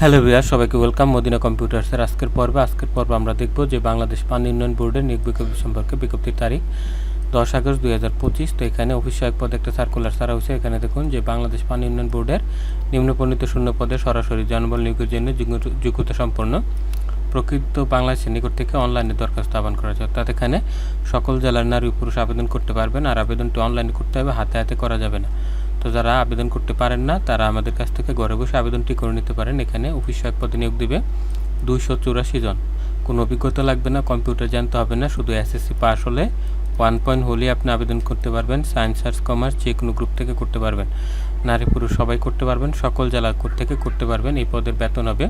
Hello viewer সবাইকে welcome. Madina কম্পিউটার্সের আজকের পর্বে। আজকের পর্বে আমরা দেখব যে বাংলাদেশ পানি উন্নয়ন বোর্ডের নিয়োগ বিজ্ঞপ্তি সম্পর্কে বিজ্ঞপ্তির তারিখ দশ আগস্ট দুই হাজার পঁচিশ। তো এখানে অফিস সহায়ক পদে একটা সার্কুলার ছাড়া হয়েছে। এখানে দেখুন যে বাংলাদেশ পানি উন্নয়ন বোর্ডের নিম্নপণ্ডিত শূন্য পদে সরাসরি জনবল নিয়োগের জন্য যোগ্য- যোগ্যতা সম্পন্ন প্রকৃত বাংলাদেশের নিকট থেকে অনলাইনে দরখাস্ত আহ্বান করা যায় অর্থাৎ এখানে সকল জেলার নারী পুরুষ আবেদন করতে পারবেন, আর আবেদনটি অনলাইনে করতে হবে, হাতে হাতে করা যাবে না। তো যারা আবেদন করতে পারেন না, তারা আমাদের কাছ থেকে ঘরে বসে আবেদনটি করে নিতে পারেন। এখানে অফিস সহায়ক পদে নিয়োগ দিবে দুইশো চুরাশি জন। কোনো অভিজ্ঞতা লাগবে না, কম্পিউটার জানতে হবে না, শুধু এসএসসি পাস হলে ওয়ান পয়েন্ট হলে আপনি আবেদন করতে পারবেন সায়েন্স আর্টস কমার্স যে কোনো গ্রুপ থেকে করতে পারবেন। নারী, পুরুষ সবাই করতে পারবেন, সকল জেলা থেকে করতে পারবেন, এই পদের বেতন হবে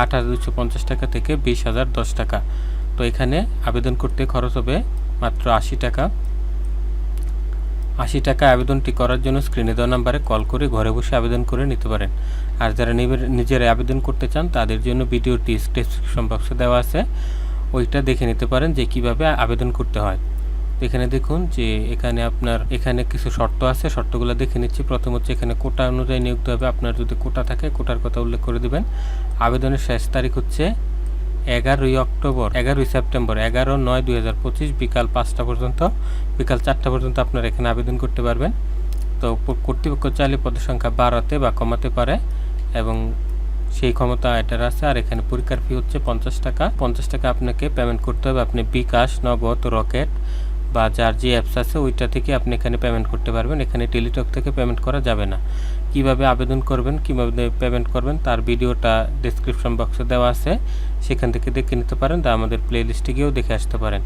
আট হাজার দুশো পঞ্চাশ টাকা থেকে বিশ হাজার দশ টাকা। তো এখানে আবেদন করতে খরচ হবে মাত্র আশি টাকা। আশি টাকা আবেদনটি করার জন্য স্ক্রিনে দেওয়া নাম্বারে কল করে ঘরে বসে আবেদন করে নিতে পারেন। আর যারা নিজেরা আবেদন করতে চান, তাদের জন্য ভিডিওটি ডেসক্রিপশন বক্সে দেওয়া আছে। ওইটা দেখে নিতে পারেন যে কীভাবে আবেদন করতে হয়। এখানে দেখুন যে এখানে আপনার এখানে কিছু শর্ত আছে। শর্তগুলো দেখে নিচ্ছি। প্রথম হচ্ছে এখানে কোটা অনুযায়ী নিয়োগ হবে। আপনার যদি কোটা থাকে, কোটার কথা উল্লেখ করে দিবেন। আবেদনের শেষ তারিখ হচ্ছে এগারোই অক্টোবর, এগারোই সেপ্টেম্বর, এগারো নয় দুই হাজার পঁচিশ বিকাল পাঁচটা পর্যন্ত, বিকাল চারটা পর্যন্ত আপনারা এখানে আবেদন করতে পারবেন। তো কর্তৃপক্ষ চাইলে পদের সংখ্যা বাড়াতে বা কমাতে পারে এবং সেই ক্ষমতা এটার আছে। আর এখানে পরীক্ষার ফি হচ্ছে পঞ্চাশ টাকা। পঞ্চাশ টাকা আপনাকে পেমেন্ট করতে হবে। আপনি বিকাশ, নগদ, রকেট বা যার যে অ্যাপস আছে, ওইটা থেকে আপনি এখানে পেমেন্ট করতে পারবেন। এখানে টেলিটক থেকে পেমেন্ট করা যাবে না। কীভাবে আবেদন করবেন, কীভাবে পেমেন্ট করবেন, তার ভিডিওটা ডেসক্রিপশন বক্সে দেওয়া আছে। সেখান থেকে দেখে নিতে পারেন বা আমাদের প্লে লিস্টে গিয়েও দেখে আসতে পারেন।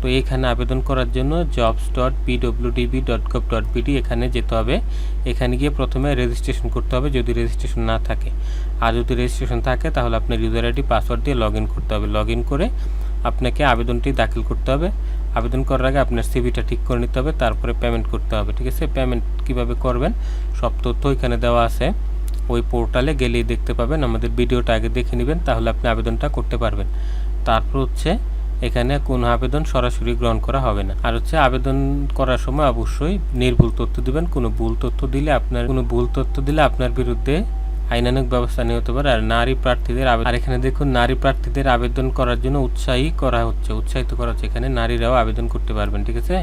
তো এখানে আবেদন করার জন্য jobs dot PWDB dot gov dot BD এখানে যেতে হবে। এখানে গিয়ে প্রথমে রেজিস্ট্রেশন করতে হবে যদি রেজিস্ট্রেশন না থাকে। আর যদি রেজিস্ট্রেশন থাকে, তাহলে আপনার ইউজার আইডি পাসওয়ার্ড দিয়ে লগ করতে হবে। লগ করে আপনাকে আবেদনটি দাখিল করতে হবে। আবেদন করার আগে আপনার সিভিটা ঠিক করে নিতে হবে, তারপরে পেমেন্ট করতে হবে। ঠিক আছে? পেমেন্ট কীভাবে করবেন? সব তথ্য এখানে দেওয়া আছে। ওই পোর্টালে গেলেই দেখতে পাবেন। আমাদের ভিডিওটা আগে দেখে নেবেন, তাহলে আপনি আবেদনটা করতে পারবেন। তারপর হচ্ছে এখানে কোনো আবেদন সরাসরি গ্রহণ করা হবে না। আর হচ্ছে আবেদন করার সময় অবশ্যই নির্ভুল তথ্য দিবেন। কোনো ভুল তথ্য দিলে আপনার, কোনো ভুল তথ্য দিলে আপনার বিরুদ্ধে আইনানুক ব্যবস্থা নেওয়া হতে পারে। আর নারী প্রার্থীদের আর এখানে দেখুন, নারী প্রার্থীদের আবেদন করার জন্য উৎসাহী করা হচ্ছে, উৎসাহিত করা হচ্ছে। এখানে নারীরাও আবেদন করতে পারবেন, ঠিক আছে?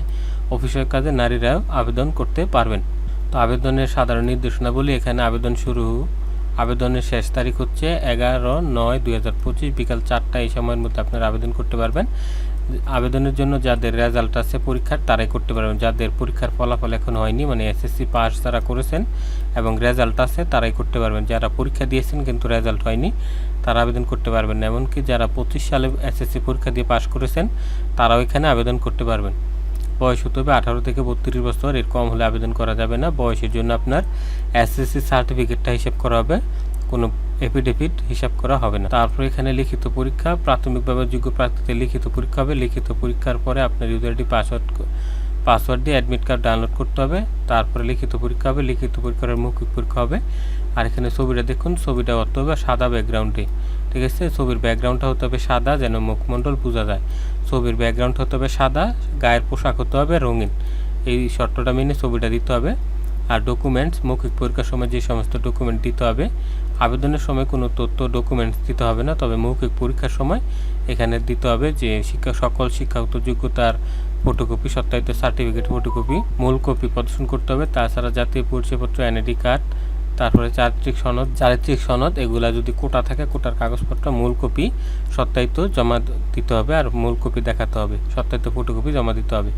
অফিসের কাজে নারীরাও আবেদন করতে পারবেন। তো আবেদনের সাধারণ নির্দেশনাবলী এখানে আবেদন শুরু। আবেদনের শেষ তারিখ হচ্ছে এগারো নয় দুই হাজার পঁচিশ বিকাল চারটা এই সময়ের মধ্যে আপনারা আবেদন করতে পারবেন। আবেদনের জন্য যাদের রেজাল্ট আছে পরীক্ষার তারাই করতে পারবেন। যাদের পরীক্ষার ফলাফল এখন হয়নি মানে এসএসসি পাস যারা করেছেন এবং রেজাল্ট আছে তারাই করতে পারবেন। যারা পরীক্ষা দিয়েছেন কিন্তু রেজাল্ট হয়নি, তারা আবেদন করতে পারবেন এমনকি যারা পঁচিশ সালে এসএসসি পরীক্ষা দিয়ে পাশ করেছেন, তারাও এখানে আবেদন করতে পারবেন। বয়স হতে হবে আঠারো থেকে বত্রিশ বছর। এর কম হলে আবেদন করা যাবে না। বয়সের জন্য আপনার এসএসসি সার্টিফিকেটটা হিসাব করা হবে। কোনো এফিডেভিট হিসাব করা হবে না। তারপর এখানে লিখিত পরীক্ষা, প্রাথমিকভাবে যোগ্য প্রার্থীদের লিখিত পরীক্ষা হবে। লিখিত পরীক্ষার পরে আপনার ইউজার আইডি পাসওয়ার্ড পাসওয়ার্ড দিয়ে অ্যাডমিট কার্ড ডাউনলোড করতে হবে। তারপরে লিখিত পরীক্ষা হবে। লিখিত পরীক্ষার মৌখিক পরীক্ষা হবে। আর এখানে ছবিটা দেখুন। ছবিটা হতে হবে সাদা ব্যাকগ্রাউন্ডে ঠিক আছে? ছবির ব্যাকগ্রাউন্ডটা হতে হবে সাদা, যেন মুখমণ্ডল বোঝা যায়। ছবির ব্যাকগ্রাউন্ড হতে হবে সাদা, গায়ের পোশাক হতে হবে রঙিন। এই শর্তটা মেনে ছবিটা দিতে হবে। আর ডকুমেন্টস মৌখিক পরীক্ষার সময় যে সমস্ত ডকুমেন্ট দিতে হবে, আবেদনের সময় কোনো তথ্য ডকুমেন্টস দিতে হবে না, তবে মৌখিক পরীক্ষার সময় এখানে দিতে হবে যে শিক্ষা, সকল শিক্ষাগত যোগ্যতার ফটোকপি সত্যায়িত সার্টিফিকেট ফটোকপি মূল কপি প্রদর্শন করতে হবে। তাছাড়া জাতীয় পরিচয়পত্র এনআইডি কার্ড তারপরে চারিত্রিক সনদ চারিত্রিক সনদ, এগুলা যদি কোটা থাকে, কোটার কাগজপত্র, মূল কপি, সত্যায়িত জমা দিতে হবে আর মূল কপি দেখাতে হবে। সত্যায়িত ফটোকপি জমা দিতে হবে।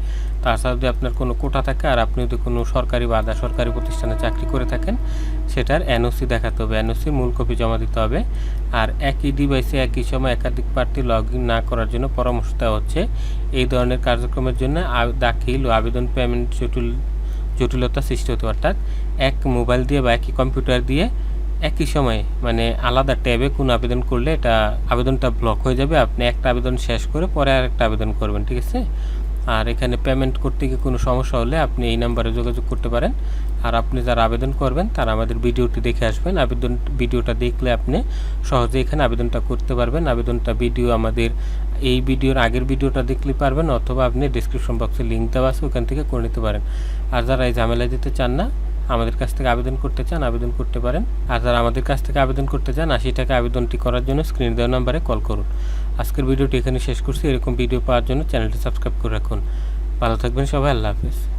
তাছাড়া যদি আপনার কোনো কোটা থাকে আর আপনি যদি কোনো সরকারি বা আধা সরকারি প্রতিষ্ঠানে চাকরি করে থাকেন, সেটার এনওসি দেখাতে হবে। এনওসি মূল কপি জমা দিতে হবে। আর একই ডিভাইসে একই সময় একাধিক প্রার্থী লগ ইন না করার জন্য পরামর্শ দেওয়া হচ্ছে। এই ধরনের কার্যক্রমের জন্য দাখিল ও আবেদন পেমেন্ট জটিল জটিলতা সৃষ্টি হতে অর্থাৎ এক মোবাইল দিয়ে বা একই কম্পিউটার দিয়ে একই সময়ে মানে আলাদা ট্যাবে কোনো আবেদন করলে এটা আবেদনটা ব্লক হয়ে যাবে। আপনি একটা আবেদন শেষ করে পরে আর একটা আবেদন করবেন, ঠিক আছে? আর এখানে পেমেন্ট করতে গিয়ে কোনো সমস্যা হলে আপনি এই নাম্বারে যোগাযোগ করতে পারেন। আর আপনি যারা আবেদন করবেন, তারা আমাদের ভিডিওটি দেখে আসবেন। আবেদন, ভিডিওটা দেখলে আপনি সহজে এখানে আবেদনটা করতে পারবেন। আবেদনটা ভিডিও আমাদের এই ভিডিওর আগের ভিডিওটা দেখলে পারবেন, অথবা আপনি ডিসক্রিপশন বক্সে লিঙ্ক দেওয়া আছে, ওখান থেকে করে নিতে পারেন। আর যারা এই ঝামেলা দিতে চান না আমাদের কাছ থেকে আবেদন করতে চান, আবেদন করতে পারেন। আর যারা আমাদের কাছ থেকে আবেদন করতে চান, আশি টাকা আবেদনটি করার জন্য স্ক্রিন দেওয়া নাম্বারে কল করুন। আজকের ভিডিওটি এখানে শেষ করছি। এরকম ভিডিও পাওয়ার জন্য চ্যানেলটি সাবস্ক্রাইব করে রাখুন। ভালো থাকবেন সবাই, আল্লাহ হাফেজ।